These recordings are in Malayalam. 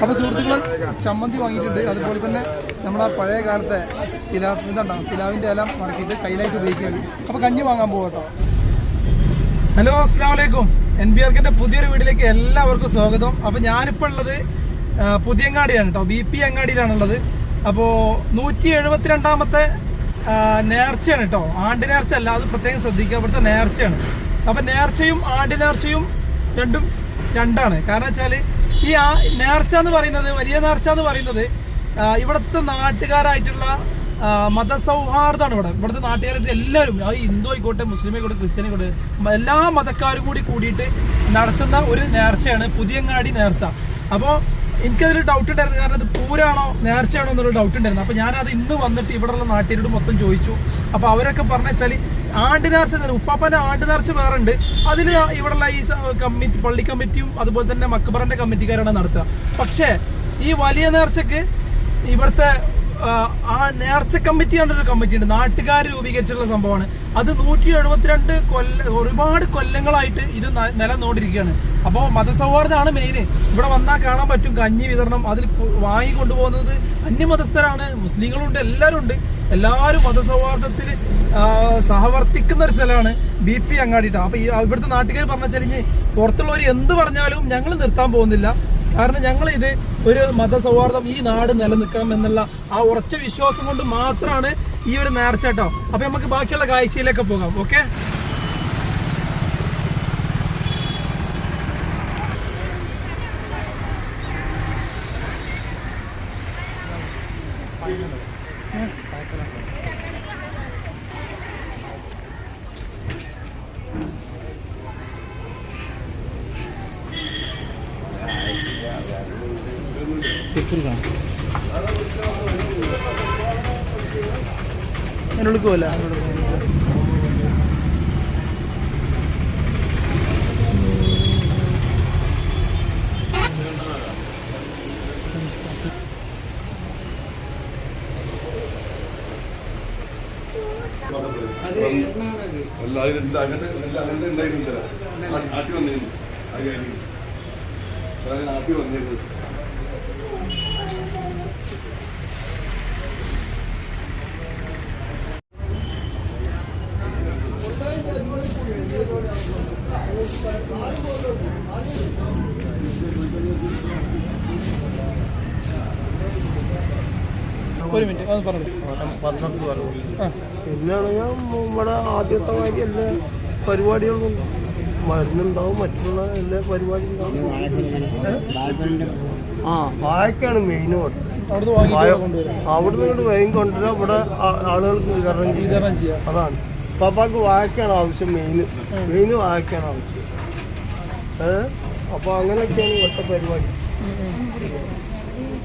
അപ്പോൾ സുഹൃത്തുക്കൾ ചമ്മന്തി വാങ്ങിയിട്ടുണ്ട്. അതുപോലെ തന്നെ നമ്മുടെ പഴയ കാലത്തെ പിലാവിന്റെ ഇതുണ്ടാവും പിലാവിന്റെ ഇല കയ്യിലായിട്ട് ഉപയോഗിക്കുകയാണ്. അപ്പോൾ കഞ്ഞി വാങ്ങാൻ പോകട്ടോ ഹലോ അസ്സാം വലൈക്കും എൻ ബി ആർക്കിന്റെ പുതിയൊരു വീട്ടിലേക്ക് എല്ലാവർക്കും സ്വാഗതം. അപ്പോൾ ഞാനിപ്പോൾ ഉള്ളത് പുതിയങ്ങാടിയാണ് കേട്ടോ. ബി പി അങ്ങാടിയിലാണുള്ളത്. അപ്പോൾ നൂറ്റി എഴുപത്തിരണ്ടാമത്തെ നേർച്ചയാണ് കേട്ടോ. ആണ്ട് നേർച്ച അല്ല അത് പ്രത്യേകം ശ്രദ്ധിക്കുക. ഇവിടുത്തെ നേർച്ചയാണ്. അപ്പം നേർച്ചയും ആണ്ട് നേർച്ചയും രണ്ടും രണ്ടാണ്. കാരണം വെച്ചാൽ ഈ ആ നേർച്ച എന്ന് പറയുന്നത് വലിയ നേർച്ച എന്ന് പറയുന്നത് ഇവിടുത്തെ നാട്ടുകാരായിട്ടുള്ള മത മതസൗഹാർദ്ദമാണ് ഇവിടെ. ഇവിടുത്തെ നാട്ടുകാരായിട്ട് എല്ലാവരും ആ ഹിന്ദു ആയിക്കോട്ടെ മുസ്ലിം ആയിക്കോട്ടെ ക്രിസ്ത്യൻ ആയിക്കോട്ടെ എല്ലാ മതക്കാരും കൂടി കൂടിയിട്ട് നടത്തുന്ന ഒരു നേർച്ചയാണ് പുതിയങ്ങാടി നേർച്ച. അപ്പോൾ എനിക്കതിൽ ഡൗട്ട് ഉണ്ടായിരുന്നു. കാരണം ഇത് പൂരാണോ നേർച്ചയാണോ എന്നൊരു ഡൗട്ട് ഉണ്ടായിരുന്നു. അപ്പോൾ ഞാനത് ഇന്ന് വന്നിട്ട് ഇവിടെയുള്ള നാട്ടുകാരോട് മൊത്തം ചോദിച്ചു. അപ്പോൾ അവരൊക്കെ പറഞ്ഞു വെച്ചാൽ ആണ്ട് നേർച്ച തന്നെ ഉപ്പാപ്പന്റെ ആണ്ട് നേർച്ച വേറെ ഉണ്ട് അതിൽ ഇവിടെയുള്ള ഈ കമ്മിറ്റി പള്ളി കമ്മിറ്റിയും അതുപോലെ തന്നെ മക്ബറിന്റെ കമ്മിറ്റിക്കാരാണ് നടത്തുക. പക്ഷേ ഈ വലിയ നേർച്ചക്ക് ഇവിടുത്തെ ആ, നേർച്ച കമ്മിറ്റി ഒരു കമ്മിറ്റി ഉണ്ട് നാട്ടുകാർ രൂപീകരിച്ചിട്ടുള്ള സംഭവമാണ്. അത് നൂറ്റി എഴുപത്തിരണ്ട് കൊല്ല ഒരുപാട് കൊല്ലങ്ങളായിട്ട് ഇത് നിലനിന്നുകൊണ്ടിരിക്കുകയാണ്. അപ്പോൾ മതസൗഹാർദ്ദമാണ് മെയിന് ഇവിടെ വന്നാൽ കാണാൻ പറ്റും. കഞ്ഞി വിതരണം അതിൽ വാങ്ങി കൊണ്ടുപോകുന്നത് അന്യമതസ്ഥരാണ്. മുസ്ലിങ്ങളുണ്ട് എല്ലാവരും ഉണ്ട് എല്ലാവരും മതസൗഹാർദ്ദത്തിൽ സഹവർത്തിക്കുന്ന ഒരു സ്ഥലമാണ് ബി പി അങ്ങാടിയിട്ടാണ് അപ്പോൾ ഈ ഇവിടുത്തെ നാട്ടുകാർ പറഞ്ഞ വെച്ചാൽ ഇനി പുറത്തുള്ളവർ എന്ത് പറഞ്ഞാലും ഞങ്ങൾ നിർത്താൻ പോകുന്നില്ല. കാരണം ഞങ്ങൾ ഇത് ഒരു മതസൗഹാർദ്ദം ഈ നാട് നിലനിൽക്കണം എന്നുള്ള ആ ഉറച്ച വിശ്വാസം കൊണ്ട് മാത്രമാണ് ഈ ഒരു നേർച്ച കേട്ടോ അപ്പൊ നമുക്ക് ബാക്കിയുള്ള കാഴ്ചയിലേക്ക് പോകാം. ഓക്കെ? അതിലുണ്ട്. അങ്ങനത്തെ അങ്ങനത്തെ ഉണ്ടായിരുന്നില്ല. നാട്ടിൽ വന്നിരുന്നു. കാര്യം അതായത് ആട്ടി വന്നിരുന്നു ഒരു മിനിറ്റ് അത് പറഞ്ഞു. പന്ത്രണ്ട് പറഞ്ഞു ആ. പിന്നെയാണെങ്കിൽ ഇവിടെ ആദ്യത്തെ മാതിരി എല്ലാ പരിപാടികളും മരുന്നുണ്ടാവും മറ്റുള്ള എല്ലാ പരിപാടിയും ഉണ്ടാവും ആ വാഴക്കാണ് മെയിൻ ഇവിടെ അവിടുന്ന് ഇങ്ങോട്ട് വേഗം കൊണ്ടുവരാം. ഇവിടെ ആളുകൾക്ക് വിതരണം ചെയ്യാം. അതാണ്. പപ്പാക്ക് വാഴക്കാണ് ആവശ്യം മെയിൻ മെയിൻ വാഴക്കാണ് ആവശ്യം. ഏഹ് അപ്പോൾ അങ്ങനെയൊക്കെയാണ് ഇവിടുത്തെ പരിപാടി നേർച്ചക്കുള്ളതൊക്കെ അതിൽ ഇട്ടോ നേർച്ചക്ക്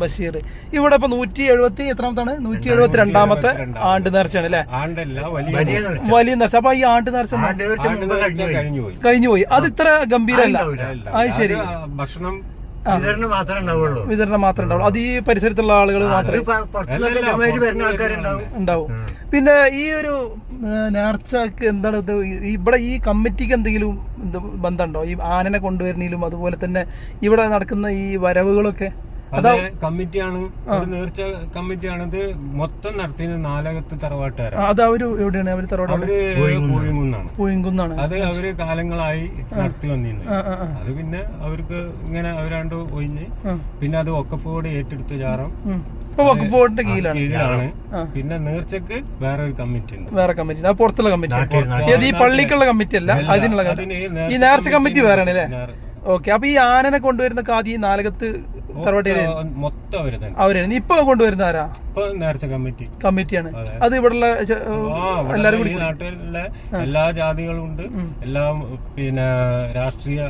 ബഷീർ. ഇവിടെ ഇപ്പൊ നൂറ്റി എഴുപത്തി എത്രാമത്താണ്? നൂറ്റി എഴുപത്തി രണ്ടാമത്തെ ആണ്ട് നേർച്ചയാണ് അല്ലെ? ആണ്ടല്ല വലിയ വലിയ നേർച്ച. അപ്പൊ ഈ ആണ്ട് നേർച്ച കഴിഞ്ഞുപോയി ആണ്ട് കഴിഞ്ഞു പോയി. കഴിഞ്ഞു പോയി. അത് ഇത്ര ഗംഭീരല്ല. അത് ശരി. ഭക്ഷണം വിതരണം മാത്രമേ ഉണ്ടാവുള്ളൂ. വിതരണം മാത്രമേ ഉണ്ടാവുള്ളൂ. അത് ഈ പരിസരത്തുള്ള ആളുകൾ മാത്രമേ ഉണ്ടാവും. പിന്നെ ഈ ഒരു നേർച്ചക്ക് എന്താണ് ഇത്? ഇവിടെ ഈ കമ്മിറ്റിക്ക് എന്തെങ്കിലും ഇത് ബന്ധമുണ്ടോ? ഈ ആനനെ കൊണ്ടുവരുന്നതിലും അതുപോലെ തന്നെ ഇവിടെ നടക്കുന്ന ഈ വരവുകളൊക്കെ? അത് കമ്മിറ്റിയാണ് നേർച്ച കമ്മിറ്റിയാണ് ഇത് മൊത്തം നടത്തിയത് നാലകത്ത് തറവാട്ടുകാരാണ്. അത് അവർ എവിടെയാണ്? അവർ തറവാട് അവർ പൂഴിമുന്നാണ് പൂയങ്കുന്നാണ്. അത് അവർ കാലങ്ങളായി നടത്തി വന്നിരുന്നു. അത് പിന്നെ അവർക്ക് ഇങ്ങനെ അവരാണ്ട് ഒഴിഞ്ഞ് പിന്നെ അത് ഒക്കപ്പോടെ ഏറ്റെടുത്ത്. ഇപ്പൊ വഖഫ് ബോർഡിന്റെ കീഴിലാണ്. പിന്നെ നേർച്ചക്ക് വേറെ ഒരു കമ്മിറ്റി ഉണ്ട്. വേറെ കമ്മിറ്റി അത് പുറത്തുള്ള കമ്മിറ്റി ഏത് ഈ പള്ളിക്കുള്ള കമ്മിറ്റി അല്ല? അതിനുള്ള ഈ നേർച്ച കമ്മിറ്റി വേറെയാണ് അല്ലേ? ഓക്കെ അപ്പൊ ഈ ആനനെ കൊണ്ടുവരുന്ന കാതി ഈ നാലകത്ത് മൊത്തം അവരാണ്. ഇപ്പൊ കൊണ്ടുവരുന്ന ആരാ? നേർച്ച കമ്മിറ്റി കമ്മിറ്റിയാണ്. അതെ. ഇവിടെയുള്ള ഇവിടെ എല്ലാരും കൂടി നാട്ടിലെ എല്ലാ ജാതികളും ഉണ്ട്. എല്ലാം പിന്നെ രാഷ്ട്രീയ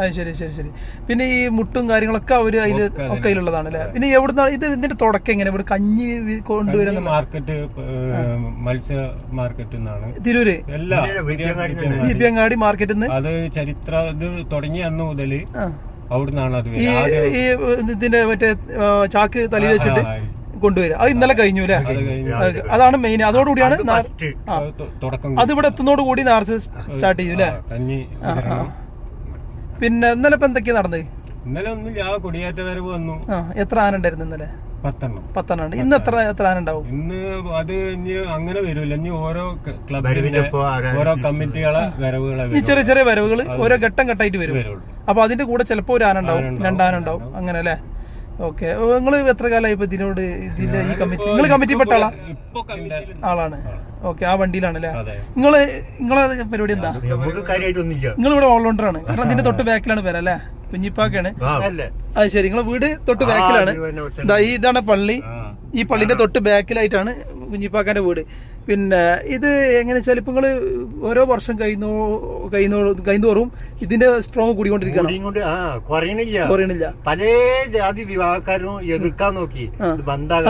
അത് ശരി ശരി ശരി. പിന്നെ ഈ മുട്ടും കാര്യങ്ങളൊക്കെ അവർ അതിൽ ഒക്കെ അതിലുള്ളതാണ് അല്ലേ പിന്നെ എവിടുന്നാണ് ഇത് ഇതിന്റെ തുടക്കം എങ്ങനെ? ഇവിടെ കഞ്ഞി കൊണ്ടുവരുന്ന മാർക്കറ്റ് മത്സ്യ മാർക്കറ്റ് നിന്നാണ്. തിരൂര്? എല്ലാ ബി പി മാർക്കറ്റിൽ നിന്ന്? അത് ചരിത്ര ഇത് തുടങ്ങി അന്ന് മുതൽ അവിടുന്നാണ് അത് ഈ ഇതിന്റെ മറ്റേ ചാക്ക് തലയിൽ വെച്ചിട്ട്? കൊണ്ടുവരിക. അത് ഇന്നലെ കഴിഞ്ഞു അല്ലേ? അത് കഴിഞ്ഞ്. അതാണ് മെയിൻ അതോടുകൂടിയാണ് അതിവിടെ എത്തുന്നതോട് കൂടി നേർച്ച സ്റ്റാർട്ട് ചെയ്യും അല്ലേ. പിന്നെ ഇന്നലെ ഇപ്പൊ എന്തൊക്കെയാ നടന്നത് ഇന്നലെ ഒന്നും ഞാൻ കൊടിയേറ്റ വരവ് വന്നു. ആ എത്ര ആന ഉണ്ടായിരുന്നു ഇന്നലെ? പത്തെണ്ണം. പത്തെണ്ണം. ഉണ്ട് ഇന്ന് എത്ര എത്ര ആന ഉണ്ടാവും? ഇന്ന് അത് ഇനി അങ്ങനെ വരില്ല. ഇനി ഓരോ ക്ലബിന്റെ ഓരോ കമ്മിറ്റികളെ വരവുകളെ ഈ ചെറിയ ചെറിയ വരവുകൾ ഓരോ ഘട്ടം ഘട്ടമായിട്ട് വരും. അപ്പൊ അതിന്റെ കൂടെ ചിലപ്പോ ഒരു ആന ഉണ്ടാവും. ആന ഉണ്ടാവും. രണ്ടാന ഉണ്ടാവും. അങ്ങനെ അല്ലേ? ഓക്കെ. നിങ്ങൾ എത്ര കാലമായി ഇപ്പൊ ഇതിനോട് ഇതിന്റെ ഈ കമ്മിറ്റി നിങ്ങൾ കമ്മിറ്റിപ്പെട്ട ആളാ? ആളാണ്. ഓക്കെ ആ വണ്ടിയിലാണ് അല്ലേ അതെ. നിങ്ങൾ നിങ്ങളെ പരിപാടി എന്താ? നിങ്ങൾ ഇവിടെ ഓൾറൗണ്ടർ ആണ് കാരണം ഇതിന്റെ തൊട്ട് ബാക്കിലാണ് പേര് അല്ലേ കുഞ്ഞിപ്പാക്കാണ് അല്ലേ? അത് ശരി. നിങ്ങളെ വീട് തൊട്ട് ബാക്കിലാണ്. ഇതാണ് പള്ളി. ഈ പള്ളിന്റെ തൊട്ട് ബാക്കിലായിട്ടാണ് കുഞ്ഞിപ്പാക്കാന്റെ വീട്. പിന്നെ ഇത് എങ്ങനെ വെച്ചാൽ ഇപ്പൊ ഓരോ വർഷം കഴിയുന്നോ കഴിയുന്നോ കഴിയുന്നോറും ഇതിന്റെ സ്ട്രോങ് കൂടിക്കൊണ്ടിരിക്കണം കൂടിയും കൊണ്ട് ആ കുറയണില്ല. കുറയണില്ല. പല ജാതി വിവാഹക്കാരും എതിർക്കാൻ നോക്കി.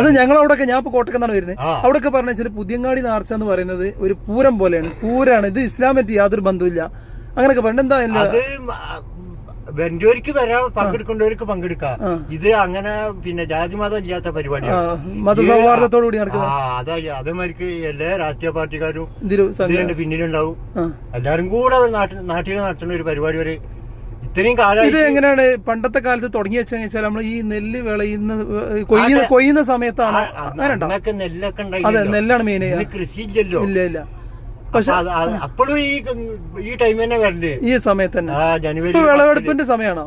അത് ഞങ്ങൾ അവിടെ ഞാൻ ഇപ്പൊ കോട്ടക്കെന്നാണ് വരുന്നത്. അവിടെയൊക്കെ പറഞ്ഞ വെച്ചാൽ പുതിയങ്ങാടി നാർച്ച എന്ന് പറയുന്നത് ഒരു പൂരം പോലെയാണ്. പൂരാണ്. ഇത് ഇസ്ലാമായിട്ട് യാതൊരു ബന്ധമില്ല അങ്ങനെയൊക്കെ പറഞ്ഞ വെന്റോർക്ക് വരാം പങ്കെടുക്കേണ്ടവർക്ക് പങ്കെടുക്കാം. ഇത് അങ്ങനെ പിന്നെ ജാതി മതം ഇല്ലാത്ത പരിപാടിയാണ് മതസൗഹാർദ്ദത്തോടു കൂടി ആ അതാ അതേമാതിരിക്ക് എല്ലാ രാഷ്ട്രീയ പാർട്ടിക്കാരും ഇതിന്റെ പിന്നിലുണ്ടാവും. എല്ലാരും കൂടെ നാട്ടിൽ നടത്തുന്ന ഒരു പരിപാടി വരെ ഇത്രയും ഇത് കാലമായിട്ട് എങ്ങനെയാണ്? പണ്ടത്തെ കാലത്ത് തുടങ്ങി വെച്ചാൽ വെച്ചാൽ നമ്മൾ ഈ നെല്ല് വിളയുന്ന കൊയ്യുന്ന കൊയ്യുന്ന സമയത്താണ്. നെല്ലൊക്കെ അതെ. നെല്ലാണ് മെയിൻ കൃഷി ഇല്ലല്ലോ ഇല്ല ഇല്ല. പക്ഷെ അപ്പോഴും ഈ ഈ ടൈം തന്നെ വരണ്ടേ? ഈ സമയത്ത് തന്നെ. ജനുവരി വിളവെടുപ്പിന്റെ സമയമാണോ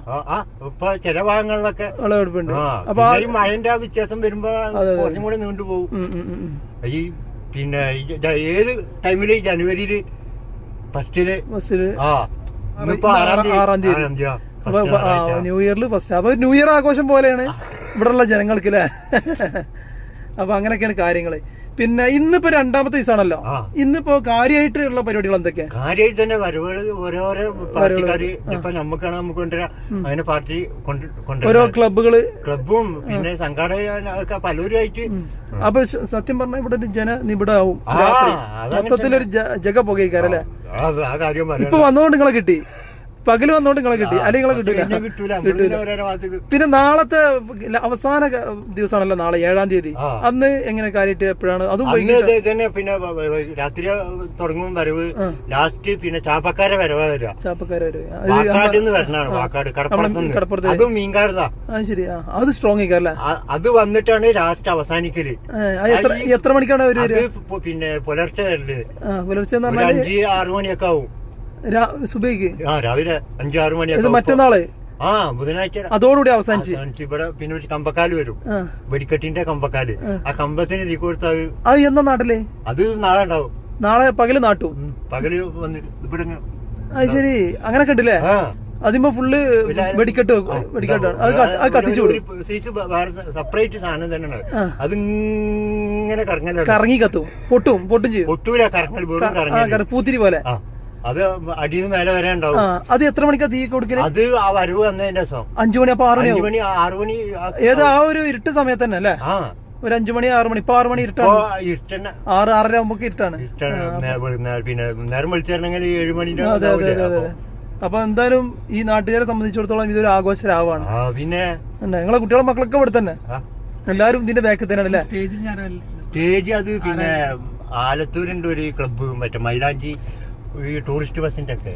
ഇപ്പൊ ചില ഭാഗങ്ങളിലൊക്കെ വിളവെടുപ്പുണ്ട്. അപ്പൊ മഴന്റെ ആ വ്യത്യാസം വരുമ്പോ കുറച്ചും കൂടെ നീണ്ടു പോകും. ഈ പിന്നെ ഏത് ടൈമിൽ ജനുവരിയിൽ ഫസ്റ്റിൽ ബസ്സിൽ ആ ആറാം തീയതി. അപ്പൊ. ന്യൂ ഇയറിൽ ഫസ്റ്റ് അപ്പൊ ന്യൂ ഇയർ ആഘോഷം പോലെയാണ് ഇവിടെയുള്ള ജനങ്ങൾക്ക് അല്ലേ അപ്പൊ അങ്ങനെയൊക്കെയാണ് കാര്യങ്ങൾ. പിന്നെ ഇന്നിപ്പോ രണ്ടാമത്തെ ദിവസമാണല്ലോ. ഇന്നിപ്പോ ഇന്നിപ്പോ കാര്യമായിട്ടുള്ള പരിപാടികൾ എന്തൊക്കെയാ കാര്യമായിട്ട് തന്നെ വരവുകൾ ഓരോരോ പാർട്ടിക്കാര് ഇപ്പൊ നമുക്കാണ് നമുക്ക് കൊണ്ടുവരാം അതിന് പാർട്ടി ഓരോ ക്ലബുകൾ ക്ലബും പിന്നെ സംഘടന ഒക്കെ പലരുമായിട്ട് അപ്പൊ സത്യം പറഞ്ഞ ഇവിടെ ഒരു ജന നിബിഡാവും മൊത്തത്തിലൊരു ജഗ പുകയിക്കാരല്ലേ ഇപ്പൊ വന്നോണ്ട് നിങ്ങളെ കിട്ടി. പകൽ വന്നോണ്ട് നിങ്ങളെ കിട്ടി. അല്ലെങ്കിൽ നിങ്ങളെ കിട്ടില്ല പിന്നെ കിട്ടൂല. നമ്മൾ പിന്നെ നാളത്തെ അവസാന ദിവസമാണല്ലോ നാളെ ഏഴാം തീയതി. അന്ന് എങ്ങനെ കാര്യമായിട്ട് എപ്പോഴാണ്? അതും തന്നെ പിന്നെ രാത്രി തുടങ്ങും വരവ്. ലാസ്റ്റ് പിന്നെ ചാപ്പക്കാരെ വരവാ വരിക. ചാപ്പക്കാര് അതും മീൻകാരതാ. ശരി. അത് സ്ട്രോങ് ആയിക്കാരല്ലേ അത് വന്നിട്ടാണ് ലാസ്റ്റ് അവസാനിക്കൽ. എത്ര മണിക്കാണ് പിന്നെ പുലർച്ചെ വരൽ. പറഞ്ഞാൽ പുലർച്ചെ അഞ്ച് ആറു മണിയൊക്കെ ആവും. സുബൈക്ക്? ആ രാവിലെ അഞ്ചു ആറു ഇത് മണിയൊക്കെ ആ ബുധനാഴ്ച അതോടുകൂടി അവസാനിച്ച്? ഇവിടെ പിന്നെ ഒരു കമ്പക്കാൽ വരും. വെടിക്കെട്ടിന്റെ കമ്പക്കാൽ. ആ. കമ്പത്തിന് തീ കൊടുത്താൽ അത് എന്നാ നാട്ടിൽ? അത് നാളെ ഉണ്ടാവും. നാളെ പകൽ നാട്ടു? പകൽ വന്നിട്ട് ഇവിടെ അത് ശരി. അങ്ങനെ കണ്ടില്ലേ അതിമ്പോ ഫുള്ള് വെടിക്കെട്ട്. വെടിക്കെട്ടാണ്. അത് കത്തി- അത് കത്തിച്ചു സെപ്പറേറ്റ് സാധനം തന്നെയാണ്. അത് ഇങ്ങനെ കറങ്ങി കത്തും. പൊട്ടും. പൊട്ടും ചെയ്യും. ഒട്ടൂല കറങ്ങൽ പൂത്തിരി പോലെ. അത് അടിയിൽ മേലെ വരെ ഉണ്ടാവും. അത് എത്ര മണിക്കാ തീ കൊടുക്കൽ? അത് ആ വരവ് വന്നതിന്റെ അഞ്ചു മണി അപ്പൊ ആറ് മണി മണി ആറു മണി ഏത് ആ ഒരു ഇരുട്ട് സമയത്ത് തന്നെ അല്ലേ? ആ. ഒരു അഞ്ചു മണി ആറ് മണി ഇപ്പൊ ആറ് മണി ഇരുട്ടാണ്. ആറ് ആറര ആകുമ്പോ ഇരുട്ടാണ്. പിന്നെ നേരം വിളിച്ചിരുന്നെങ്കിൽ ഏഴു മണിന്റെ അതെ അതെ അതെ അപ്പൊ. എന്തായാലും ഈ നാട്ടുകാരെ സംബന്ധിച്ചിടത്തോളം ഇതൊരു ആഘോഷ രാവാണ് ആ പിന്നെ? ഞങ്ങളെ നിങ്ങളെ കുട്ടികളെ മക്കളൊക്കെ ഇവിടെ തന്നെ? എല്ലാരും ഇതിന്റെ ബാക്കിൽ തന്നെയാണ് അല്ലേ? സ്റ്റേജ് അത് പിന്നെ ആലത്തൂരിന്റെ ഒരു ക്ലബ്ബ് മറ്റേ മൈലാഞ്ചി ഈ ടൂറിസ്റ്റ് ബസിന്റെ ഒക്കെ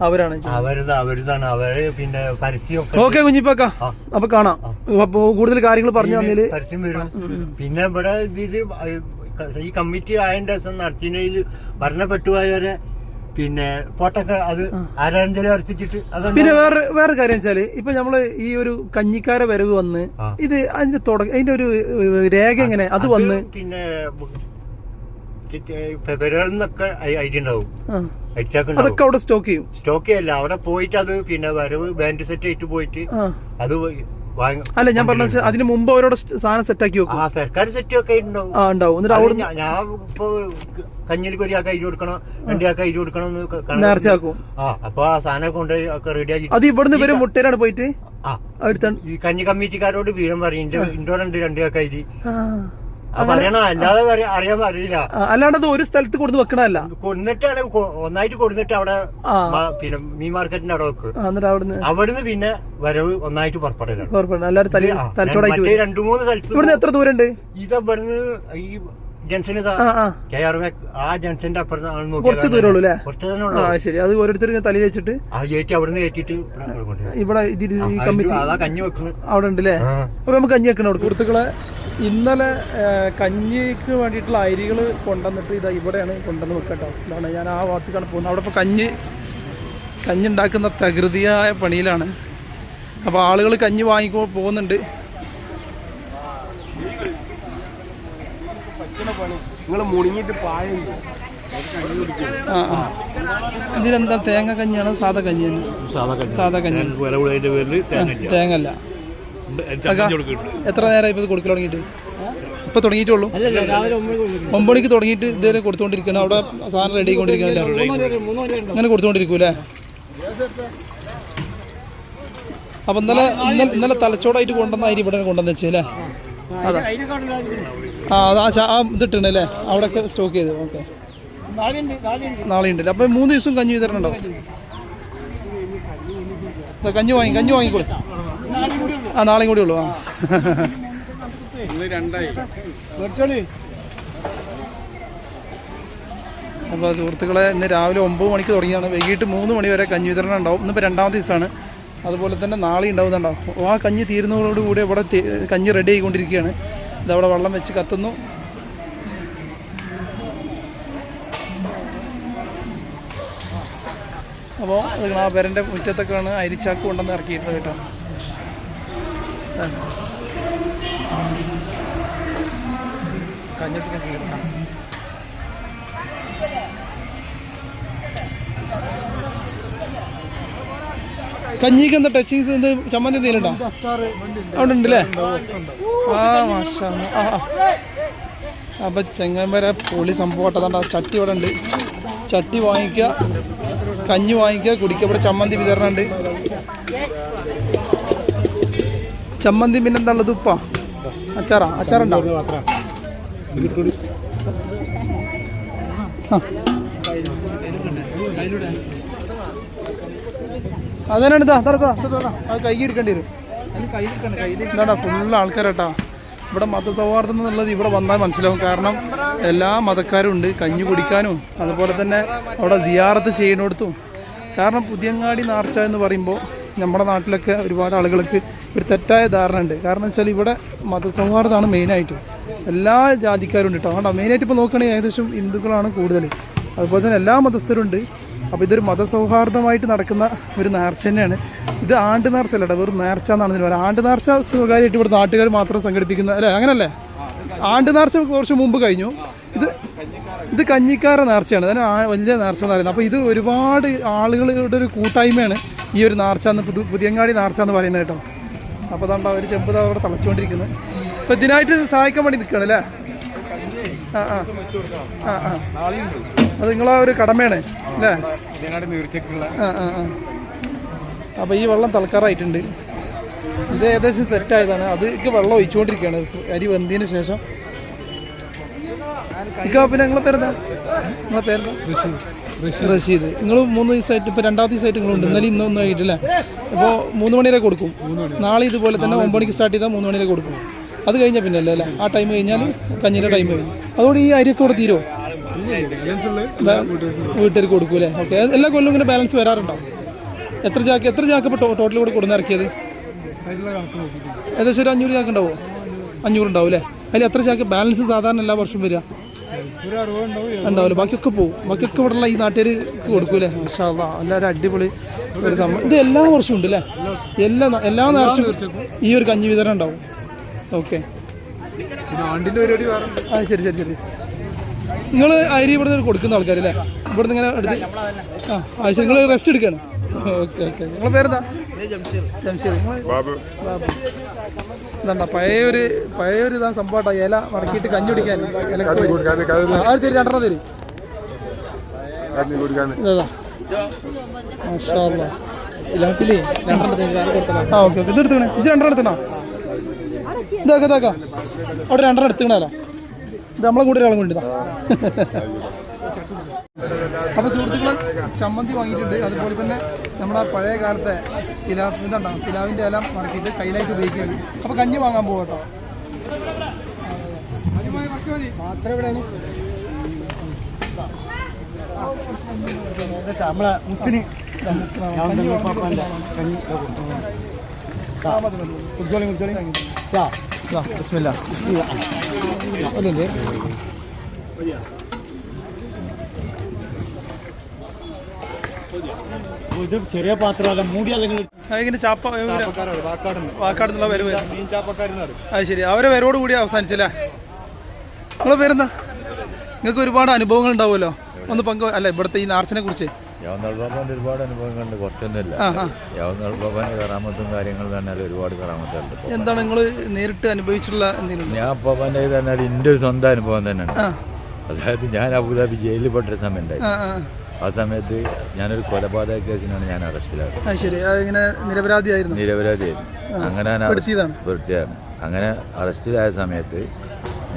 അവരാണ് ചെയ്യുന്നത്. അവരുതാണ്. അവർ പിന്നെ പരസ്യം ഓക്കെ കുഞ്ഞിപ്പാക്ക. അപ്പൊ കാണാം. അപ്പൊ കൂടുതൽ കാര്യങ്ങൾ പറഞ്ഞു തന്നതിൽ പരസ്യം വരും പിന്നെ ഇവിടെ ഇത് ഈ കമ്മിറ്റി ആയതിന്റെ ദിവസം നടത്തിയതിൽ മരണപ്പെട്ടുപോയവരെ പിന്നെ പോട്ടൊക്കെ അത് ആരാഞ്ചലി അർപ്പിച്ചിട്ട് പിന്നെ വേറെ വേറെ കാര്യം വെച്ചാൽ ഇപ്പൊ നമ്മൾ ഈ ഒരു കഞ്ഞിക്കാര വരവ് വന്ന് ഇത് അതിന്റെ തുടക്കം അതിന്റെ ഒരു രേഖ എങ്ങനെ? അത് വന്ന് പിന്നെ നിന്നൊക്കെ ഐഡിയ ഉണ്ടാവും അതൊക്കെ അവിടെ സ്റ്റോക്ക് ചെയ്യും? സ്റ്റോക്ക് ചെയ്യല്ല. അവിടെ പോയിട്ട് അത് പിന്നെ വരവ് ബാൻഡ് സെറ്റ് ആയിട്ട് പോയിട്ട് അത് അല്ല ഞാൻ പറഞ്ഞ അതിന് മുമ്പ് അവരോട് സാധനം സെറ്റ് ആക്കി ആ വെക്കും സർക്കാർ സെറ്റ് ഒക്കെ ഉണ്ടാവും. ആ ഉണ്ടാവും. എന്നിട്ട് അവിടെ ഞാൻ ഇപ്പൊ കഞ്ഞിലേക്ക് ഒരാൾക്ക് ഐഡി കൊടുക്കണം രണ്ടാൾക്ക് ഐഡി കൊടുക്കണം എന്ന് നേർച്ചയാക്കും ആ അപ്പൊ ആ സാധനം കൊണ്ട് ഒക്കെ റെഡി ആക്കി അത് ഇവിടുന്ന് ഇവർ മുട്ടേരാണ് പോയിട്ട്? ഈ കഞ്ഞി കമ്മിറ്റിക്കാരോട് വീരം പറയും. ഇൻഡോറുണ്ട് ഐഡി അത് പറയണം അല്ലാതെ അറിയാൻ അറിയില്ല. അല്ലാണ്ട് ഒരു സ്ഥലത്ത് കൊടുത്ത് വെക്കണല്ല കൊന്നിട്ടാണ് ഒന്നായിട്ട് കൊടുത്തിട്ട് അവിടെ പിന്നെ മീൻ മാർക്കറ്റിന്റെ അവിടെ വെക്കും. എന്നിട്ട് അവിടുന്ന് അവിടുന്ന് പിന്നെ വരവ് ഒന്നായിട്ട് പുറപ്പെടലാണ് പുറപ്പെടും എല്ലാവരും തലച്ചോടായിട്ട് രണ്ടു മൂന്ന് സ്ഥലത്ത് ഇവിടുന്ന് എത്ര ദൂരം ഉണ്ട് ഇത് ഇവിടുന്ന് ഈ ജംഗ്ഷൻ കെ ആർ ആ ജംഗ്ഷന്റെ കുറച്ച് അല്ലേ? ആ ശരി. അത് ഓരോരുത്തർ തലയിൽ വെച്ചിട്ട് അവിടുന്ന് കയറ്റിട്ട് ഇവിടെ ഈ കമ്മിറ്റി കഞ്ഞി വെക്കുന്നത് അവിടെ ഉണ്ട് അല്ലേ? അപ്പൊ നമുക്ക് കഞ്ഞി വെക്കണം അവിടെ സുഹൃത്തുക്കളെ ഇന്നലെ കഞ്ഞിക്ക് വേണ്ടിയിട്ടുള്ള അരികൾ കൊണ്ടുവന്നിട്ട് ഇതാ ഇവിടെയാണ് കൊണ്ടുവന്ന് വെക്കട്ടോ ഇതാണ് ഞാൻ ആ ഭാഗത്തേക്കാണ് പോകുന്നത്. അവിടെ ഇപ്പോൾ കഞ്ഞി കഞ്ഞി ഉണ്ടാക്കുന്ന തകൃതിയായ പണിയിലാണ്. അപ്പോൾ ആളുകൾ കഞ്ഞി വാങ്ങിക്കോ പോകുന്നുണ്ട്. നിങ്ങൾ മുണിങ്ങിട്ട് പായുന്നു ആ ആ. ഇതിലെന്താ? തേങ്ങ കഞ്ഞിയാണ്? സാധാ കഞ്ഞി സാധാ കഞ്ഞി. തേങ്ങല്ല. തേങ്ങ അല്ല അക്കാ, എത്ര നേരമായി ഇപ്പൊ കൊടുക്കൽ തുടങ്ങിയിട്ട്? ഇപ്പൊ തുടങ്ങിയിട്ടുള്ളൂ? ഒമ്പത് മണിക്ക് തുടങ്ങിയിട്ട് ഇതുവരെ കൊടുത്തുകൊണ്ടിരിക്കണം? അവിടെ സാധനം റെഡി ആയിക്കൊണ്ടിരിക്കണല്ലേ അങ്ങനെ കൊടുത്തുകൊണ്ടിരിക്കൂലേ അപ്പൊ ഇന്നലെ ഇന്നലെ ഇന്നലെ തലച്ചോടായിട്ട് കൊണ്ടുവന്ന അരി ഇവിടെ കൊണ്ടുവന്ന് വെച്ചല്ലേ അതാ. ആ അത് ആ ഇതിട്ടുണ്ട് അല്ലേ? അവിടെയൊക്കെ സ്റ്റോക്ക് ചെയ്ത്. ഓക്കെ നാളെ ഉണ്ട് നാളെ ഉണ്ട് നാളെ ഉണ്ടല്ലേ അപ്പൊ മൂന്ന് ദിവസം കഞ്ഞി വിതരണം ഉണ്ടാവും ദാ കഞ്ഞി വാങ്ങി കഞ്ഞി വാങ്ങിക്കോളൂ ആ നാളെയും കൂടി ഉള്ളൂ. ആ. അപ്പോൾ സുഹൃത്തുക്കളെ ഇന്ന് രാവിലെ ഒമ്പത് മണിക്ക് തുടങ്ങിയാണ് വൈകിട്ട് മൂന്ന് മണി വരെ കഞ്ഞി വിതരണം ഉണ്ടാവും. ഇന്നിപ്പോൾ രണ്ടാമത്തെ ദിവസമാണ്. അതുപോലെ തന്നെ നാളെ ഉണ്ടാവുന്നുണ്ടാവും ആ കഞ്ഞി തീരുന്നതോടുകൂടി ഇവിടെ കഞ്ഞി റെഡി ആയിക്കൊണ്ടിരിക്കുകയാണ്. ഇതവിടെ വെള്ളം വെച്ച് കത്തുന്നു. അപ്പോൾ ആ പേരന്റെ മുറ്റത്തൊക്കെയാണ് അരിച്ചാക്ക് കൊണ്ടുവന്ന് ഇറക്കിയിട്ടുള്ളത് കേട്ടോ. കഞ്ഞിട്ട് കഞ്ഞിക്ക് എന്താ ടച്ചിങ്സ് എന്ത് ചമ്മന്തി എന്തെങ്കിലും ഉണ്ടോ? അവിടെ ഉണ്ടല്ലേ? ആ മാഷാ ആ. അപ്പൊ ചെങ്ങന്മാരെ പൊളി സംഭവം ആ ചട്ടി ഇവിടെ ഉണ്ട്. ചട്ടി വാങ്ങിക്കുക കഞ്ഞി വാങ്ങിക്കുക കുടിക്കുക. ഇവിടെ ചമ്മന്തി വിതരണം ഉണ്ട് ചമ്മന്തി പിന്നെന്താ ഉള്ളത് ഉപ്പ? അച്ചാറാ? അച്ചാറുണ്ടോ? ആ. അതന്നെയാണ് ഇതാ തറ അത് ഫുള്ള് ആൾക്കാരട്ടാ ഇവിടെ മതസൗഹാർദ്ദം എന്നുള്ളത് ഇവിടെ വന്നാൽ മനസ്സിലാവും. കാരണം എല്ലാ മതക്കാരും ഉണ്ട് കഞ്ഞി കുടിക്കാനും അതുപോലെ തന്നെ അവിടെ സിയാറത്ത് ചെയ്യുന്നിടത്തും. കാരണം പുതിയങ്ങാടി നാർച്ച എന്ന് പറയുമ്പോൾ നമ്മുടെ നാട്ടിലൊക്കെ ഒരുപാട് ആളുകൾക്ക് ഒരു തെറ്റായ ധാരണ ഉണ്ട്. കാരണം വെച്ചാൽ ഇവിടെ മതസൗഹാർദ്ദമാണ് മെയിനായിട്ട്. എല്ലാ ജാതിക്കാരും ഉണ്ട് കേട്ടോ. മെയിനായിട്ട് ഇപ്പോൾ നോക്കുകയാണെങ്കിൽ ഏകദേശം ഹിന്ദുക്കളാണ് കൂടുതൽ. അതുപോലെ തന്നെ എല്ലാ മതസ്ഥരും ഉണ്ട്. അപ്പോൾ ഇതൊരു മതസൗഹാർദ്ദമായിട്ട് നടക്കുന്ന ഒരു നേർച്ച തന്നെയാണ്. ഇത് ആണ്ട് നേർച്ച അല്ലേ വെറും നേർച്ച എന്നാണ് ഇതിന് പറയുക ആണ്ട് നേർച്ച സ്വകാര്യമായിട്ട് ഇവിടെ നാട്ടുകാർ മാത്രം സംഘടിപ്പിക്കുന്ന അല്ലേ അങ്ങനല്ലേ? ആണ്ട് നേർച്ച കുറച്ച് മുമ്പ് കഴിഞ്ഞു. ഇത് ഇത് കഞ്ഞിക്കാര നേർച്ചയാണ്. അതിന് വലിയ നേർച്ച എന്ന് പറയുന്നത്. അപ്പോൾ ഇത് ഒരുപാട് ആളുകളുടെ ഒരു കൂട്ടായ്മയാണ് ഈ ഒരു നേർച്ച എന്ന് പുതു പുതിയങ്ങാടി നേർച്ച എന്ന് പറയുന്നത് കേട്ടോ. അപ്പോൾ അതുകൊണ്ട് അവർ ചെമ്പ് അവിടെ തളച്ചുകൊണ്ടിരിക്കുന്നത്. അപ്പോൾ ഇതിനായിട്ട് സഹായിക്കാൻ വേണ്ടി നിൽക്കുകയാണ് അല്ലേ? ആ ആ. ആ ആ. അത് നിങ്ങളെ ഒരു കടമയാണ് അല്ലേ? അപ്പോൾ ഈ വെള്ളം തൽക്കാറായിട്ടുണ്ട്. ഇത് ഏകദേശം സെറ്റ് ആയതാണ്. അത് ഇക്ക് വെള്ളം ഒഴിച്ചുകൊണ്ടിരിക്കുകയാണ് അരി വെന്തതിന് ശേഷം. പിന്നെ നിങ്ങളെ പേരെന്താ? നിങ്ങളെ പേരെന്താ? റഷീദ്. നിങ്ങൾ മൂന്ന് ദിവസമായിട്ട് ഇപ്പോൾ രണ്ടാമത്തെ ദിവസമായിട്ട് നിങ്ങളുണ്ട് ഇന്നലെ ഇന്നൊന്നും ആയിട്ടില്ല? അപ്പോൾ മൂന്ന് മണി വരെ കൊടുക്കും. നാളെ ഇതുപോലെ തന്നെ ഒമ്പത് മണിക്ക് സ്റ്റാർട്ട് ചെയ്താൽ മൂന്ന് മണി വരെ കൊടുക്കും. അത് കഴിഞ്ഞാൽ പിന്നെ അല്ലേ? അല്ലേ ആ ടൈം കഴിഞ്ഞാൽ കഞ്ഞിന്റെ ടൈം കഴിഞ്ഞു. അതുകൊണ്ട് ഈ അരിയൊക്കെ ഇവിടെ തീരുമോ വീട്ടിൽ കൊടുക്കൂലേ? ഓക്കെ. എല്ലാ കൊല്ലം ഇങ്ങനെ ബാലൻസ് വരാറുണ്ടോ? എത്ര ചാക്ക് എത്ര ചാക്ക് ഇപ്പോൾ ടോട്ടൽ കൂടെ കൊടുന്ന് ഇറക്കിയത്? ഏകദേശം ഒരു അഞ്ഞൂറ് ചാക്ക് ഉണ്ടാവോ? അഞ്ഞൂറ് ഉണ്ടാവും അല്ലേ? അതിൽ എത്ര ചാക്ക്? ബാലൻസ് സാധാരണ എല്ലാ വർഷവും വരിക? ഉണ്ടാവില്ല? ബാക്കിയൊക്കെ പോകും ബാക്കിയൊക്കെ ഇവിടെയുള്ള ഈ നാട്ടുകാർ കൊടുക്കൂലേ? മാഷാ എല്ലാവരും അടിപൊളി ഒരു സംഭവം. ഇത് എല്ലാ വർഷവും ഉണ്ട് അല്ലേ? എല്ലാ എല്ലാ നേർച്ചയും ഈ ഒരു കഞ്ഞി വിതരണം ഉണ്ടാവും. ഓക്കെ. അത് ശരി ശരി ശരി. നിങ്ങൾ അരി ഇവിടെ നിന്ന് കൊടുക്കുന്ന ആൾക്കാരല്ലേ? ഇവിടെ നിന്ന് ഇങ്ങനെ എടുത്ത് ആ ശരി നിങ്ങൾ റെസ്റ്റ് എടുക്കുകയാണ് ഓക്കെ ഓക്കെ. നിങ്ങളെ പേരെന്താ? ജംഷീർ പഴയൊരു ബാബു. ഇതാ പഴയ ഒരു പഴയ ഒരു ഇതാ സംഭവം ഇല മടക്കിയിട്ട് കഞ്ഞി കുടിക്കാൻ ആ തരും രണ്ടെണ്ണം തരും. രണ്ടെണ്ണം ആ ഓക്കെ ഓക്കെ. ഇത് എടുത്തണേ ഇത് രണ്ടെണ്ണം എടുത്തണോ? ഇതാക്കാ ഇതാക്കാം. അവിടെ രണ്ടെണ്ണം എടുത്തണല്ലോ നമ്മളെ കൂടെ ഒരാളും കൊണ്ടു അപ്പോൾ സുഹൃത്തുക്കൾ ചമ്മന്തി വാങ്ങിയിട്ടുണ്ട്. അതുപോലെ തന്നെ നമ്മുടെ പഴയ കാലത്തെ പിലാ ഇതുണ്ടാവും പിലാവിന്റെ ഇല മടക്കിയിട്ട് കയ്യിലായിട്ട് ഉപയോഗിക്കുകയാണ്. അപ്പോൾ കഞ്ഞി വാങ്ങാൻ പോകട്ടോ കേട്ടോ. മാത്രം എവിടെയാണ് നമ്മളെ മുത്തിന് കുടിച്ചോളി കുടിച്ചോളി. ബിസ്മില്ല. ഇത് ചെറിയ പാത്രമല്ല മൂടി അല്ലെങ്കിൽ അതിങ്ങനെ ചാപ്പ വാക്കാടുന്നുള്ള വരവ് അത് ശരി. അവരെ വരോട് കൂടി അവസാനിച്ചല്ലേ? നിങ്ങളെ പേരെന്താ? നിങ്ങൾക്ക് ഒരുപാട് അനുഭവങ്ങൾ ഉണ്ടാവുമല്ലോ. ഒന്ന് പങ്കു അല്ല ഇവിടുത്തെ ഈ നാർച്ചിനെ കുറിച്ച്. യാവന്നാൾ ബാബാന്റെ ഒരുപാട് അനുഭവങ്ങളുണ്ട്. കുറച്ചൊന്നുമില്ല. യവനാൾ ബാബാന്റെ കറാമത്തും കാര്യങ്ങൾ പറഞ്ഞാൽ ഒരുപാട് കറാമത്തുണ്ട് എന്താണ് നിങ്ങൾ നേരിട്ട് അനുഭവിച്ചിട്ടുള്ള എന്തെങ്കിലും ഞാൻ ബാബാന്റെ തന്നെ എന്റെ ഒരു സ്വന്തം അനുഭവം തന്നെയാണ്. അതായത് ഞാൻ അബുദാബി ജയിലിൽ പെട്ട സമയം ഉണ്ടായി. ആ സമയത്ത് ഞാനൊരു കൊലപാതക കേസിനാണ് ഞാൻ അറസ്റ്റിലായത്. അത് നിരപരാധിയായിരുന്നു. നിരപരാധിയായിരുന്നു. അങ്ങനെ ഞാൻ. അങ്ങനെ അറസ്റ്റിലായ സമയത്ത്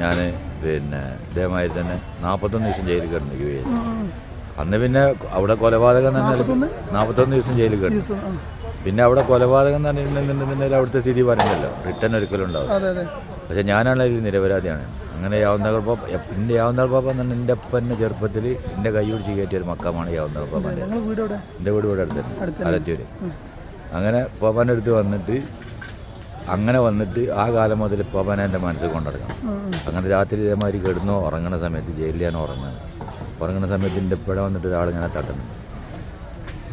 ഞാൻ പിന്നെ ഇതേമാതിരി തന്നെ നാൽപ്പത്തൊന്ന് ദിവസം ജയിലിൽ കിടന്നിരിക്കുകയായിരുന്നു അന്ന് പിന്നെ അവിടെ കൊലപാതകം തന്നെ നാൽപ്പത്തൊന്ന് ദിവസം ജയിലിൽ കിട്ടും പിന്നെ അവിടെ കൊലപാതകം തന്നെ പറഞ്ഞിട്ടുണ്ടെന്നുണ്ടെങ്കിൽ അവിടുത്തെ സ്ഥിതി പറഞ്ഞല്ലോ റിട്ടേൺ ഒരിക്കലും ഉണ്ടാവും പക്ഷെ ഞാനാണ് ഒരു നിരപരാധിയാണ്. അങ്ങനെ യാവുന്നകൾ പാപ്പ എന്റെ യാവുന്നകൾ പാപ്പ എന്ന് പറഞ്ഞാൽ എന്റെ അപ്പന്റെ ചെറുപ്പത്തിൽ എന്റെ കൈ പിടിച്ച് കയറ്റിയ ഒരു മക്കമാണ് യാവുന്നകൾ പാപ്പന്റെ. എന്റെ വീട് ഇവിടെ അടുത്ത് തന്നെ ആലത്തൂര് അങ്ങനെ പാപ്പാന്റെ അടുത്ത് വന്നിട്ട് അങ്ങനെ വന്നിട്ട് ആ കാലം മുതൽ പാപ്പാനെ എന്റെ മനസ്സിൽ കൊണ്ടിടക്കണം. അങ്ങനെ രാത്രി ഇതേമാതിരി കിടന്നോ ഉറങ്ങണ സമയത്ത് ജയിലിൽ ഞാൻ ഉറങ്ങാണ് ഉറങ്ങണ സമയത്ത് എന്റെ ഇപ്പോഴെ വന്നിട്ട് ഒരാൾ ഇങ്ങനെ തട്ടുന്നുണ്ട്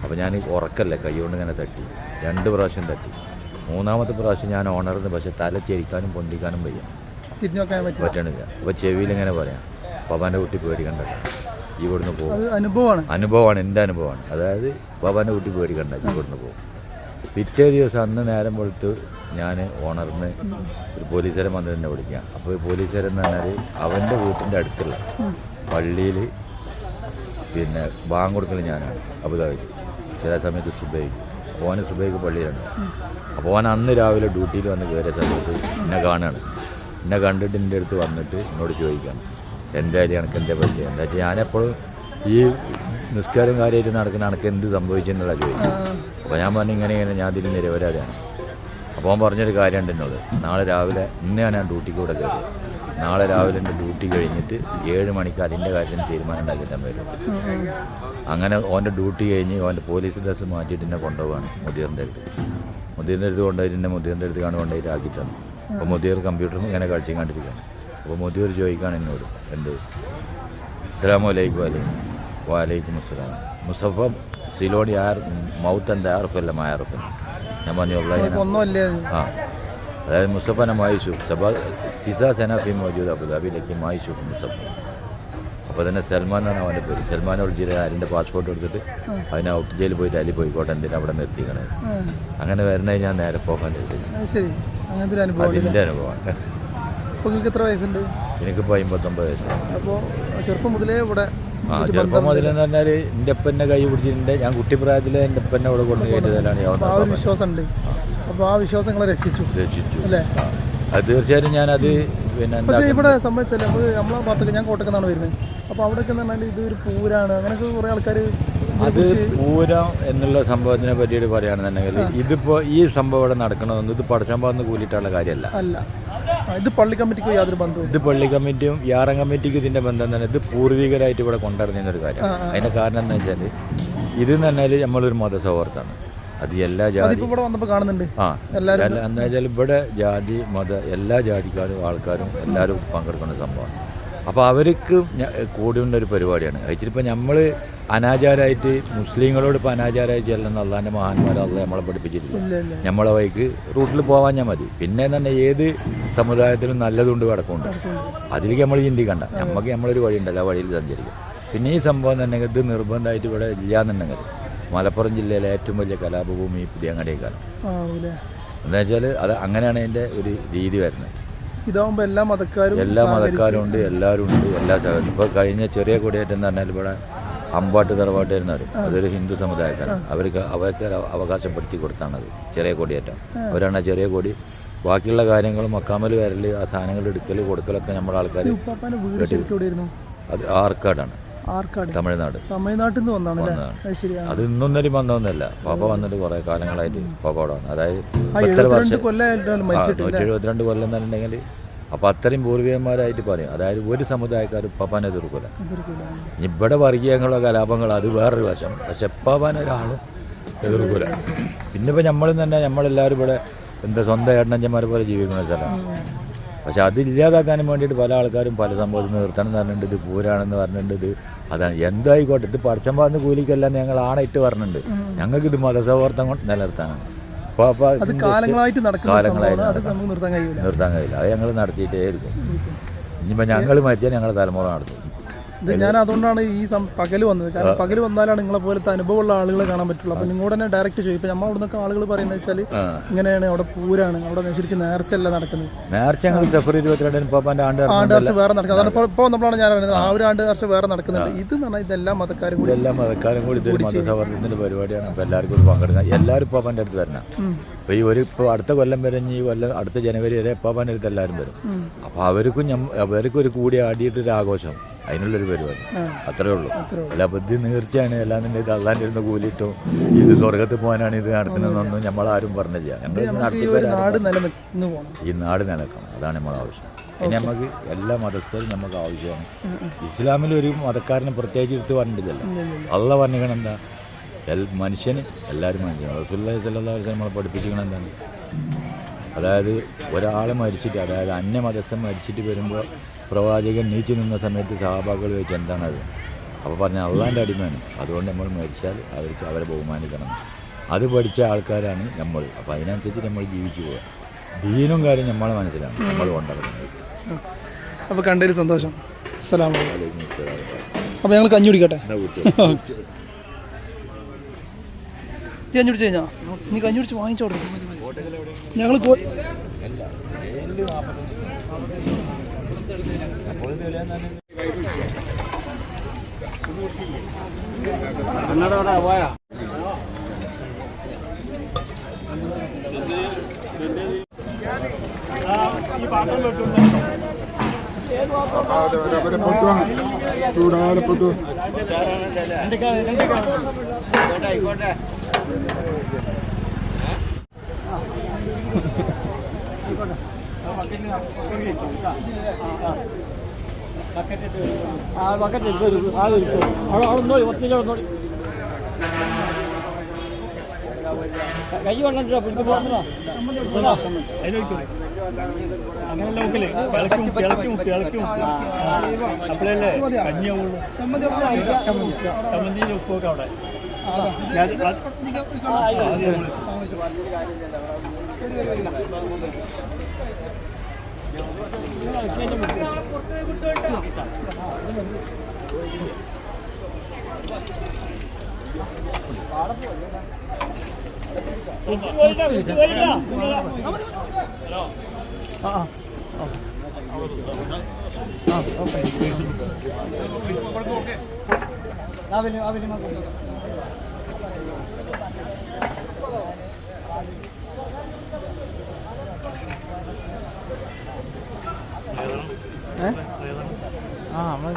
അപ്പോൾ ഞാൻ ഉറക്കല്ലേ കൈകൊണ്ട് ഇങ്ങനെ തട്ടി. രണ്ട് പ്രാവശ്യം തട്ടി. മൂന്നാമത്തെ പ്രാവശ്യം ഞാൻ ഓണർന്ന് പക്ഷേ തല ചെരിക്കാനും പൊന്തിക്കാനും വയ്യ. പറ്റണില്ല. അപ്പോൾ ചെവിയിൽ ഇങ്ങനെ പറയാം പവാന്റെ കുട്ടി പേടിക്കണ്ട. ഈ ഇവിടുന്ന് പോകും. അനുഭവമാണ്. അനുഭവമാണ് എന്റെ അനുഭവമാണ്. അതായത് പവാന്റെ കുട്ടി പേടിക്കണ്ട ഇവിടുന്ന് പോകും. പിറ്റേ ദിവസം അന്ന് നേരം വെളുത്ത് ഞാൻ ഓണർന്ന് ഒരു പോലീസുകാരൻ വന്നിട്ട് എന്നെ വിളിക്കാം. അപ്പോൾ പോലീസുകാരൻ എന്ന് പറഞ്ഞാൽ അവന്റെ വീട്ടിന്റെ അടുത്തുള്ള പള്ളിയിൽ പിന്നെ ബാങ്ക് കൊടുക്കൽ ഞാനാണ് അബുദാബിക്ക് ചില സമയത്ത് സുബൈക്ക് ഓന് സുബൈക്ക് പള്ളിയിലുണ്ട് അപ്പോൾ ഓൻ അന്ന് രാവിലെ ഡ്യൂട്ടിയിൽ വന്ന് കയറിയ സമയത്ത് എന്നെ കാണുകയാണ് എന്നെ കണ്ടിട്ട് എന്റെ അടുത്ത് വന്നിട്ട് എന്നോട് ചോദിക്കണം എന്തായാലും എനിക്ക് എന്റെ പരിചയം എന്താ വെച്ചാൽ ഞാനെപ്പോഴും ഈ നിസ്കാരം കാര്യമായിട്ട് നടക്കുന്ന എനിക്ക് എന്ത് സംഭവിച്ചെന്നുള്ള ചോദിക്കും അപ്പോൾ ഞാൻ പറഞ്ഞു ഇങ്ങനെ ഇങ്ങനെ ഞാൻ ഇതിൽ നിരപരാധിയാണ്. അപ്പോൾ അവൻ പറഞ്ഞൊരു കാര്യമുണ്ട് എന്നോട് നാളെ രാവിലെ ഇന്ന് ഞാൻ ഡ്യൂട്ടിക്ക് കൂടെ കയറി. നാളെ രാവിലെ എന്റെ ഡ്യൂട്ടി കഴിഞ്ഞിട്ട് ഏഴ് മണിക്ക് അതിന്റെ കാര്യത്തിന് തീരുമാനം ഉണ്ടാക്കിയിട്ട് വരും അങ്ങനെ ഓന്റെ ഡ്യൂട്ടി കഴിഞ്ഞ് ഓന്റെ പോലീസ് ഡ്രസ്സ് മാറ്റിയിട്ട് എന്നെ കൊണ്ടുപോവാണ് മുതിർന്റെ അടുത്ത്. മുതിർന്റെ അടുത്ത് കൊണ്ടുപോയിട്ട് എന്നെ മുതിർന്റെ അടുത്ത് കാണും കൊണ്ടുപോയിട്ട് ആക്കി തന്നു അപ്പോൾ മുതിർ കമ്പ്യൂട്ടറിൽ ഇങ്ങനെ കളിച്ചും കണ്ടിരിക്കുകയാണ്. അപ്പോൾ മുതിർ ചോദിക്കുകയാണ് എന്നോട് എന്ത്? അസ്സാം അലൈക്കും വലൈക്കും വാലൈക്കും അസ്സലാം. മുസഫ സിലോണി ആർ മൗത്ത് എന്റെ ആർക്കല്ല മായാർക്കല്ല ഞാൻ പറഞ്ഞു ആ. അതായത് മുസഫ ന മായിഷു സബ തിസ സെന ഫി മൗജൂദ് അബുദാബിയിലേക്ക് മായിഷു മുസഫ അപ്പോൾ തന്നെ സൽമാൻ എന്നാണ് അവന്റെ പേര്. സൽമാൻ ഒളിച്ചിട്ട് ആരിന്റെ പാസ്പോർട്ട് എടുത്തിട്ട് അതിനെ ഔട്ട് ജയിലിൽ പോയിട്ട് അലി പോയിക്കോട്ടെ എന്തിനാ അവിടെ നിർത്തിക്കണേ അങ്ങനെ വരണേ ഞാൻ നേരെ പോകാൻ അതിന്റെ അനുഭവമാണ് എത്ര വയസ്സുണ്ട്? എനിക്കിപ്പോൾ അമ്പത്തൊമ്പത് വയസ്സുണ്ട് അപ്പോൾ ചെറുപ്പം മുതലേ ഇവിടെ ആ ചെറുപ്പം മുതലെന്ന് പറഞ്ഞാൽ എന്റെ അപ്പന്റെ കൈ പിടിച്ചിട്ടുണ്ട്. ഞാൻ കുട്ടിപ്രായത്തിൽ എന്റെ അപ്പന്റെ അവിടെ കൊണ്ടു കയറ്റിയതാണ് അപ്പോൾ ആ ഒരു വിശ്വാസം ഉണ്ട് അപ്പോൾ ആ വിശ്വാസം നിങ്ങളെ രക്ഷിച്ചു. രക്ഷിച്ചു. അല്ലേ. അത് തീർച്ചയായിട്ടും ഞാനത് പിന്നെ പക്ഷേ ഇവിടെ സംബന്ധിച്ചല്ലേ നമ്മൾ നമ്മളെ ഭാഗത്തൊക്കെ ഞാൻ കോട്ടക്കുന്നാണ് വരുന്നത്. അപ്പോൾ അവിടെയൊക്കെ എന്ന് പറഞ്ഞാൽ ഇതൊരു പൂരാണ്. അങ്ങനെയൊക്കെ കുറേ ആൾക്കാർ അത് പൂരം എന്നുള്ള സംഭവത്തിനെ പറ്റിയിട്ട് പറയുകയാണെന്നുണ്ടെങ്കിൽ ഇതിപ്പോൾ ഈ സംഭവം ഇവിടെ നടക്കണമെന്ന് ഇത് പടച്ചമ്പാന്ന് കൂലിയിട്ടുള്ള കാര്യമല്ല. അല്ല. ഇത് പള്ളി കമ്മിറ്റിക്ക് യാതൊരു ബന്ധവും ഇത് പള്ളി കമ്മിറ്റിയും യാറം കമ്മിറ്റിക്ക് ഇതിന്റെ ബന്ധം തന്നെ. ഇത് പൂർവികരായിട്ട് ഇവിടെ കൊണ്ടുവരുന്നൊരു കാര്യം അതിന്റെ കാരണം എന്താ വെച്ചാൽ ഇത് എന്ന് പറഞ്ഞാൽ നമ്മളൊരു മതസൗഹാർദ്ദമാണ് അത് എല്ലാ ജാതി ഇവിടെ വന്നപ്പോൾ കാണുന്നുണ്ട്. ആ എല്ലാവരും എല്ലാ- എന്താ വെച്ചാൽ ഇവിടെ ജാതി മത എല്ലാ ജാതിക്കാരും ആൾക്കാരും എല്ലാവരും പങ്കെടുക്കുന്ന സംഭവമാണ്. അപ്പോൾ അവർക്ക് കൂടിയുള്ള ഒരു പരിപാടിയാണ്. അയച്ചിട്ടിപ്പോൾ നമ്മൾ അനാചാരമായിട്ട് മുസ്ലിങ്ങളോട് ഇപ്പോൾ അനാചാരമായി ചെല്ലുന്ന അള്ളാന്റെ മഹാന്മാരെ അള്ള നമ്മളെ പഠിപ്പിച്ചിട്ടില്ല. ഇല്ല ഇല്ല. നമ്മളെ വൈക്ക് റൂട്ടിൽ പോകാഞ്ഞാൽ ഞാൻ മതി. പിന്നെ തന്നെ ഏത് സമുദായത്തിലും നല്ലതുണ്ട് കിടക്കുന്നുണ്ട് അതിലേക്ക് നമ്മൾ ചിന്തിക്കണ്ട. നമുക്ക് നമ്മളൊരു വഴിയുണ്ടല്ലോ ആ വഴിയിൽ സഞ്ചരിക്കും. പിന്നെ ഈ സംഭവം തന്നെ ഇത് നിർബന്ധമായിട്ട് ഇവിടെ ഇല്ലയെന്നുണ്ടെങ്കിൽ മലപ്പുറം ജില്ലയിലെ ഏറ്റവും വലിയ കലാപഭൂമി ഈ പുതിയങ്ങാടിയേക്കാണ്. എന്താ വെച്ചാൽ അത് അങ്ങനെയാണ് അതിന്റെ ഒരു രീതി വരുന്നത്. ഇതാവുമ്പോൾ എല്ലാ മതക്കാരും എല്ലാ മതക്കാരും ഉണ്ട് എല്ലാവരും ഉണ്ട് എല്ലാ ഇപ്പോൾ കഴിഞ്ഞ ചെറിയ കൊടിയേറ്റം എന്ന് പറഞ്ഞാൽ ഇവിടെ അമ്പാട്ട് തറവാട്ട് വരുന്നവർ അതൊരു ഹിന്ദു സമുദായക്കാരാണ്. അവർക്ക് അവർക്ക് അവകാശപ്പെടുത്തി കൊടുത്താണത് ചെറിയ കൊടിയേറ്റം. അവരാണ് ആ ചെറിയ കൊടി. ബാക്കിയുള്ള കാര്യങ്ങളും മക്കാമൽ വരൽ ആ സാധനങ്ങൾ എടുക്കൽ കൊടുക്കലൊക്കെ നമ്മുടെ ആൾക്കാർ അത് ആർക്കാടാണ്. ആർക്കാട് തമിഴ്നാട്. തമിഴ്നാട്ടിൽ നിന്ന് വന്നതാണ്. അത് ഇന്നൊന്നൊരു ബന്ധമൊന്നുമല്ല. പാപ്പ വന്നിട്ട് കുറേ കാലങ്ങളായിട്ട് പാപ്പ അവിടെ വന്നു. അതായത് എത്ര എഴുപത്തിരണ്ട് വർഷം നൂറ്റി എഴുപത്തിരണ്ട് കൊല്ലം എന്നുണ്ടെങ്കിൽ അപ്പോൾ അത്രയും പൂർവികന്മാരായിട്ട് പറയും. അതായത് ഒരു സമുദായക്കാർ പപ്പാനെ എതിർക്കില്ല ഇവിടെ വർഗീയങ്ങളോ കലാപങ്ങളോ അത് വേറൊരു വശം. പക്ഷെ പപ്പാൻ ഒരാളും എതിർക്കില്ല പിന്നെ ഇപ്പൊ നമ്മളും തന്നെ നമ്മളെല്ലാവരും ഇവിടെ എന്താ സ്വന്തം ഏട്ടനഞ്ചന്മാരെ പോലെ ജീവിക്കുന്ന സ്ഥലമാണ്. പക്ഷെ അത് ഇല്ലാതാക്കാനും വേണ്ടിയിട്ട് പല ആൾക്കാരും പല സംഭവത്തിൽ നിർത്തണം എന്ന് പറഞ്ഞിട്ടുണ്ട്. ഇത് പൂരാണെന്ന് പറഞ്ഞിട്ടുണ്ട്. അതാണ് എന്തായിക്കോട്ടെ. ഇത് പടച്ചമ്പാന്ന് കൂലിക്കല്ല ഞങ്ങൾ ഇട്ട് പറഞ്ഞിട്ടുണ്ട്. ഞങ്ങൾക്ക് ഇത് മതസൗഹാർദ്ദം കൊണ്ട് നിലനിർത്താനാണ്. അപ്പോൾ അപ്പോൾ അത് കാലങ്ങളായിട്ട് നിർത്താൻ കഴിയില്ല. അത് ഞങ്ങൾ നടത്തിയിട്ടേ ഇരിക്കും. ഇനിയിപ്പോൾ ഞങ്ങൾ മരിച്ചാൽ ഞങ്ങളുടെ തലമുറ നടത്തും. ഞാൻ അതുകൊണ്ടാണ് ഈ പകൽ വന്നത്. കാരണം പകൽ വന്നാലാണ് നിങ്ങളെ പോലത്തെ അനുഭവമുള്ള ആളുകളെ കാണാൻ പറ്റുള്ളൂ. അപ്പൊ നിങ്ങളോട് തന്നെ ഡയറക്റ്റ് ചോദിക്കും. ഇപ്പൊ നമ്മൾ അവിടുന്ന് ആളുകൾ പറയുന്നത് വെച്ചാൽ ഇങ്ങനെയാണ് അവിടെ പൂരാണ് അവിടെ ശരിക്കും നേർച്ചയല്ല നടക്കുന്നത്. നേർച്ച ഫെബ്രുവരി ഇരുപത്തിരണ്ടിന് ആണ്ട് വർഷം വേറെ നടക്കുന്നത് അതാണ് ഇപ്പോൾ നമ്മളാണ് ഞാൻ പറയുന്നത്. ആ ഒരു ആണ്ട് വർഷം വേറെ നടക്കുന്നുണ്ട്. ഇത് എന്ന് പറഞ്ഞാൽ ഇതെല്ലാം മതക്കാരും കൂടി എല്ലാ മതക്കാരും കൂടി ഇതൊരു പരിപാടിയാണ്. അപ്പൊ എല്ലാവർക്കും ഇത് പങ്കെടുക്കാം. എല്ലാവരും പാപ്പാന്റെ അടുത്ത് വരണം. അപ്പോൾ ഈ ഒരു ഇപ്പോൾ അടുത്ത കൊല്ലം വരെ ഈ കൊല്ലം അടുത്ത ജനുവരി വരെ പാപ്പാന്റെ അടുത്ത് എല്ലാവരും വരും. അപ്പോൾ അവർക്കും അവർക്കും ഒരു കൂടി ആടിയിട്ടൊരു ആഘോഷം. അതിനുള്ളൊരു പരിപാടി. അത്രേ ഉള്ളൂ. അല്ല ബുദ്ധി നേർച്ചയാണ്. എല്ലാം ഇത് അള്ളാന്റെ ഇരുന്ന് കൂലിട്ടോ ഇത് സ്വർഗത്ത് പോകാനാണ് ഇത് നടത്തുന്നതെന്നൊന്നും നമ്മളാരും പറഞ്ഞില്ല. ഞങ്ങൾ ഈ നാട് ഈ നിലക്കണം അതാണ് നമ്മളെ ആവശ്യം. ഇനി നമുക്ക് എല്ലാ മതസ്ഥരും നമുക്ക് ആവശ്യമാണ്. ഇസ്ലാമിൽ ഒരു മതക്കാരനെ പ്രത്യേകിച്ച് എടുത്ത് പറഞ്ഞിട്ടില്ലല്ലോ. അള്ള പറഞ്ഞിരിക്കണം എന്താ? എൽ മനുഷ്യന് എല്ലാവരും മനുഷ്യനാണ് റസൂല്ലാ നമ്മളെ പഠിപ്പിച്ചിരിക്കണം എന്താണ്? അതായത് ഒരാൾ മരിച്ചിട്ട് അതായത് അന്യ മതസ്ഥൻ മരിച്ചിട്ട് വരുമ്പോൾ പ്രവാചകൻ നീച്ചു നിന്ന സമയത്ത് സഹാബാക്കൾ ചോദിച്ചു എന്താണത്? അപ്പോൾ പറഞ്ഞ അള്ളാന്റെ അടിമയാണ്. അതുകൊണ്ട് നമ്മൾ മരിച്ചാൽ അവർക്ക് അവരെ ബഹുമാനിക്കണം. അത് പഠിച്ച ആൾക്കാരാണ് നമ്മൾ. അപ്പോൾ അതിനനുസരിച്ച് നമ്മൾ ജീവിച്ചു പോകുക ദീനും കാര്യം നമ്മളെ മനസ്സിലാണ്. നമ്മൾ കൊണ്ടിറങ്ങുന്നത്. അപ്പോൾ കണ്ടതിൽ സന്തോഷം. അലൈക്കും. അപ്പോൾ ഞങ്ങൾ കഞ്ഞി കുടിക്കട്ടെ? കഞ്ഞി കുടിച്ച് കഴിഞ്ഞാ? നീ കഞ്ഞി കുടിച്ച് വാങ്ങിച്ചോടും ഞങ്ങൾ കണ്ണടവിടെ പോയാ ആയിക്കോട്ടെ ആയിക്കോട്ടെ ആ ബക്കറ്റ് എടുത്ത് ഒരു ആൾ ഇരിക്കും അവിടെ അവിടെ നോടി കുറച്ച് നോടി കൈ കൊണ്ടിട്ടോ പിടിച്ച് പോകുന്നോ അങ്ങനെയല്ല നോക്കല്ലേ കിളക്കും കിളക്കും കിളക്കും അപ്പോഴല്ലേ കഞ്ഞിയാവുള്ളൂ ചമ്മന്തി ഉപ്പൊക്കെ അവിടെ ഞാൻ ആ, ആയിക്കോട്ടെ. ആ നമ്മൾ